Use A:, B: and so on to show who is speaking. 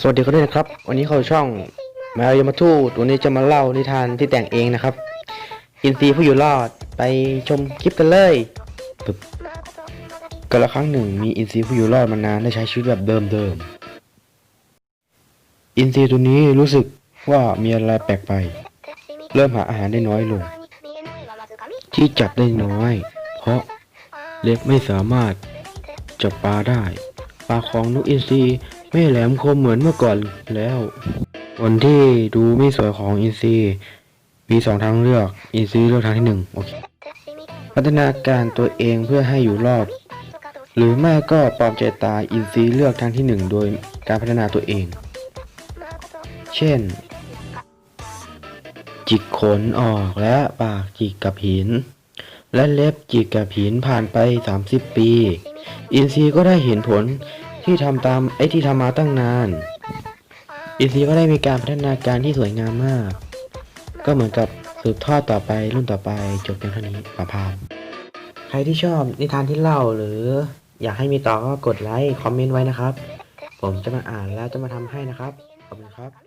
A: สวัสดีครับด้วยนะครับ วันนี้เข้าช่องแมวยมทูตวันนี้จะมาเล่านิทานที่แต่งเองนะครับ อินทรีผู้อยู่รอดไปชมคลิปกันเลยปึ๊บกันละครั้งหนึ่งมีอินทรีผู้อยู่รอดมานานได้ใช้ชีวิตแบบเดิมๆอินทรีตัวนี้รู้สึกว่ามีอะไรแปลกไป เริ่มหาอาหารได้น้อยลง ที่จับได้น้อย เพราะเล็บไม่สามารถจับปลาได้ ปลาของนกอินทรี ไม่แหลมคมเหมือนเมื่อก่อนแล้วคนที่ดูไม่สวยของอินทรีมีสองทางเลือกอินทรีเลือกทางที่หนึ่งโอเคพัฒนาการตัวเองเพื่อให้อยู่รอด หรือไม่ก็ปลอมใจตายอินทรีเลือกทางที่หนึ่งโดยการพัฒนาตัวเอง เช่น จิกขนออกและปากจิกกับหิน และเล็บจิกกับหินผ่านไป 30 ปี อินซีก็ได้เห็นผล ที่ทำตามไอ้ที่ทำมาตั้งนาน อินซีก็ได้มีการพัฒนาการที่สวยงามมาก ก็เหมือนกับสืบทอดต่อไปรุ่นต่อไปจบเพียงเท่านี้ปะพามใครที่ชอบนิทานที่เล่าหรือ อยากให้มีต่อก็กดไลค์คอมเมนต์ไว้นะครับ ผมจะมาอ่านแล้วจะมาทำให้นะครับขอบคุณครับ